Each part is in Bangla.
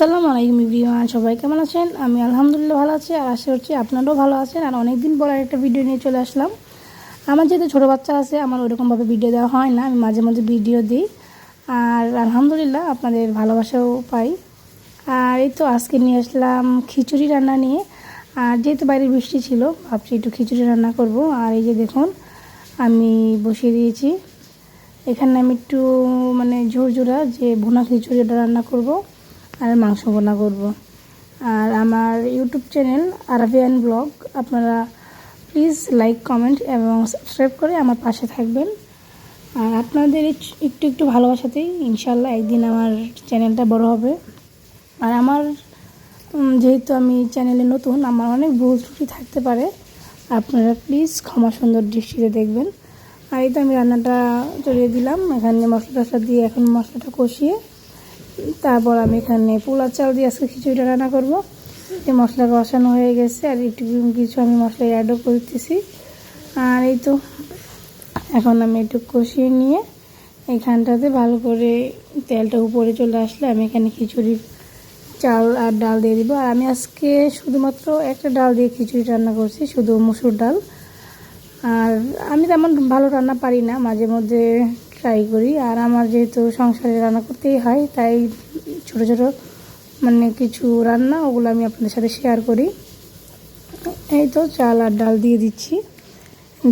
আসসালামু আলাইকুম ইব্রিয়ান সবাই কেমন আছেন? আমি আলহামদুলিল্লাহ ভালো আছি আর আশা করছি আপনারাও ভালো আছেন। আর অনেক দিন পর একটা ভিডিও নিয়ে চলে আসলাম। আমার যেহেতু ছোটো বাচ্চা আছে, আমার ওরকমভাবে ভিডিও দেওয়া হয় না, আমি মাঝে মাঝে ভিডিও দিই। আর আলহামদুলিল্লাহ আপনাদের ভালোবাসাও পাই। আর এই তো আজকে নিয়ে আসলাম খিচুড়ি রান্না নিয়ে। আর যেহেতু বাইরে বৃষ্টি ছিল, ভাবছি একটু খিচুড়ি রান্না করব। আর এই যে দেখুন, আমি বসিয়ে দিয়েছি। এখানে আমি একটু মানে ঝোরঝোরা যে ভুনা খিচুড়ি রান্না করব। আর মাংস ভুনা করব। আর আমার ইউটিউব চ্যানেল আরবিয়ান ব্লগ আপনারা প্লিজ লাইক কমেন্ট এবং সাবস্ক্রাইব করে আমার পাশে থাকবেন। আর আপনাদের একটু একটু ভালোবাসাতেই ইনশাল্লাহ একদিন আমার চ্যানেলটা বড় হবে। আর আমার যেহেতু আমি চ্যানেলে নতুন, আমার অনেক ভুল ত্রুটি থাকতে পারে। আপনারা প্লিজ ক্ষমা সুন্দর দৃষ্টিতে দেখবেন। আর এই তো আমি রান্নাটা চড়িয়ে দিলাম। এখানে মশলা টশলা দিয়ে এখন মশলাটা কষিয়ে তারপর আমি এখানে পোলা চাল দিয়ে আজকে খিচুড়িটা রান্না করব। এই মশলা কষানো হয়ে গেছে, আর একটু কিছু আমি মশলা অ্যাডও করতেছি। আর এই তো, এখন আমি একটু কষিয়ে নিয়ে এইখানটাতে ভালো করে তেলটা উপরে চলে আসলে আমি এখানে খিচুড়ির চাল আর ডাল দিয়ে দিব। আর আমি আজকে শুধুমাত্র একটা ডাল দিয়ে খিচুড়ি রান্না করছি, শুধু মুসুর ডাল। আর আমি তেমন ভালো রান্না পারি না, মাঝে মধ্যে ট্রাই করি। আর আমার যেহেতু সংসারে রান্না করতেই হয়, তাই ছোট ছোট মানে কিছু রান্না, ওগুলো আমি আপনাদের সাথে শেয়ার করি। এই তো চাল আর ডাল দিয়ে দিচ্ছি।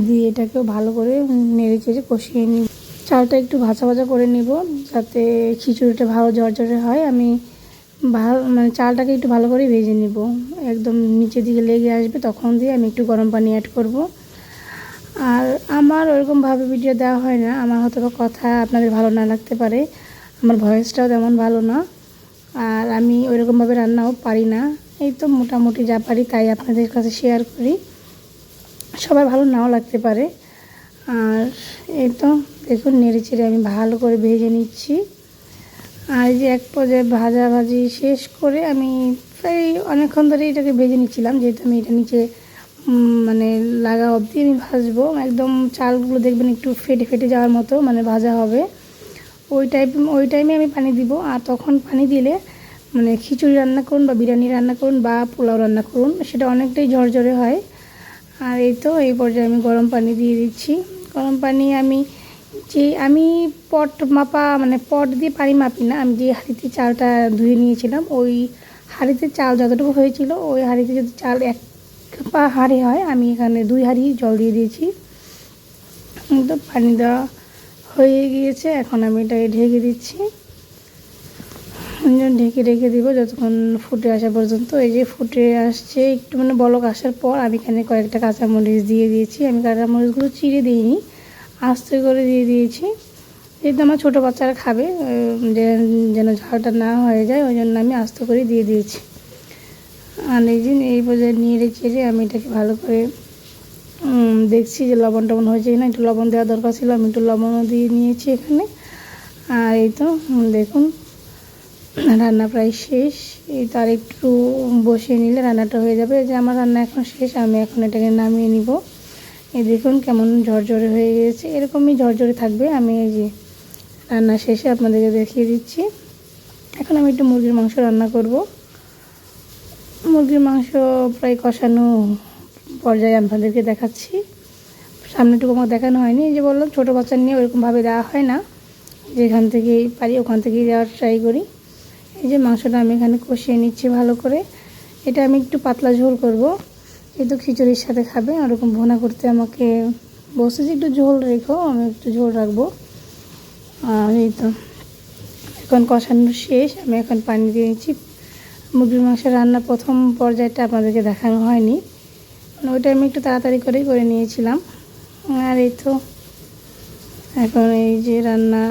দিয়ে এটাকেও ভালো করে নেড়ে চেড়ে কষিয়ে নিই চালটা একটু ভাজা ভাজা করে নিব, যাতে খিচুড়িটা ভালো জর্জরে হয়। আমি ভালো মানে চালটাকে একটু ভালো করে ভেজে নিব। একদম নিচের দিকে লেগে আসবে, তখন দিয়ে আমি একটু গরম পানি অ্যাড করব। আর আমার ওরকমভাবে ভিডিও দেওয়া হয় না। আমার হয়তো কথা আপনাদের ভালো না লাগতে পারে। আমার ভয়েসটাও তেমন ভালো না। আর আমি ওইরকমভাবে রান্নাও পারি না। এই তো মোটামুটি যা পারি তাই আপনাদের কাছে শেয়ার করি। সবার ভালো নাও লাগতে পারে। আর এই তো দেখুন নেড়ে চেড়ে আমি ভালো করে ভেজে নিচ্ছি। আর যে এক পর্যায়ে ভাজাভাজি শেষ করে আমি প্রায় অনেকক্ষণ ধরে এটাকে ভেজে নিচ্ছিলাম। যেহেতু আমি এটা নিচে মানে লাগা অবধি আমি ভাজবো। একদম চালগুলো দেখবেন একটু ফেটে ফেটে যাওয়ার মতো মানে ভাজা হবে। ওই টাইপ ওই টাইমে আমি পানি দিব। আর তখন পানি দিলে মানে খিচুড়ি রান্না করুন বা বিরিয়ানি রান্না করুন বা পোলাও রান্না করুন, সেটা অনেকটাই ঝরঝরে হয়। আর এই তো, এই পর্যায়ে আমি গরম পানি দিয়ে দিচ্ছি। গরম পানি আমি যে, আমি পট মাপা মানে পট দিয়ে পানি মাপি না। আমি যে হাঁড়িতে চালটা ধুয়ে নিয়েছিলাম, ওই হাঁড়িতে চাল যতটুকু হয়েছিল, ওই হাঁড়িতে যদি চাল এক হাঁড়ি হয়, আমি এখানে দুই হাঁড়ি জল দিয়ে দিয়েছি। তো পানি দেওয়া হয়ে গিয়েছে, এখন আমি এটাকে ঢেকে দিচ্ছি। ঢেকে রেখে দিব যতক্ষণ ফুটে আসা পর্যন্ত। এই যে ফুটে আসছে, একটু মানে বলক আসার পর আমি এখানে কয়েকটা কাঁচামরিচ দিয়ে দিয়েছি। আমি কাঁচামরিচগুলো চিড়ে দিইনি, আস্তে করে দিয়ে দিয়েছি। যেহেতু আমার ছোটো বাচ্চারা খাবে যেন ঝালটা না হয়ে যায়, ওই জন্য আমি আস্তে করে দিয়ে দিয়েছি। আর এই যে এই পর্যায়ে নেড়ে চেড়ে আমি এটাকে ভালো করে দেখছি যে লবণ টবণ হয়েছে কিনা। একটু লবণ দেওয়া দরকার ছিল, আমি একটু লবণও দিয়ে নিয়েছি এখানে। আর এই তো দেখুন, রান্না প্রায় শেষ। এই তার একটু বসিয়ে নিলে রান্নাটা হয়ে যাবে। যে আমার রান্না এখন শেষ, আমি এখন এটাকে নামিয়ে নিব। এই দেখুন কেমন ঝরঝরে হয়ে গেছে এরকমই ঝরঝরে থাকবে। আমি এই যে রান্না শেষে আপনাদেরকে দেখিয়ে দিচ্ছি। এখন আমি একটু মুরগির মাংস রান্না করব। মুরগির মাংস প্রায় কষানো পর্যায়ে আপনাদেরকে দেখাচ্ছি। সামনেটুকু আমার দেখানো হয়নি যে বললাম, ছোটো বাচ্চা নিয়ে ওরকমভাবে দেওয়া হয় না। যেখান থেকেই পারি, ওখান থেকেই দেওয়ার ট্রাই করি। এই যে মাংসটা আমি এখানে কষিয়ে নিচ্ছি ভালো করে। এটা আমি একটু পাতলা ঝোল করব। যেহেতু খিচুড়ির সাথে খাবে ওরকম ভোনা করতে আমাকে বসে যে, একটু ঝোল রেখো, আমি একটু ঝোল রাখব। আর এই তো, এখন কষানো শেষ, আমি এখন পানি দিয়ে নিচ্ছি। মুরগির মাংস রান্নার প্রথম পর্যায়টা আপনাদেরকে দেখানো হয়নি। মানে ওইটা আমি একটু তাড়াতাড়ি করেই করে নিয়েছিলাম। আর এই তো এখন এই যে রান্না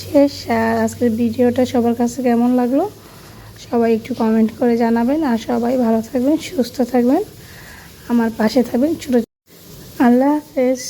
শেষ, আর আজকের ভিডিওটা সবার কাছে কেমন লাগল? সবাই একটু কমেন্ট করে জানাবেন, আর সবাই ভালো থাকবেন, সুস্থ থাকবেন, আমার পাশে থাকবেন, ছোটো আল্লাহ হাফেজ।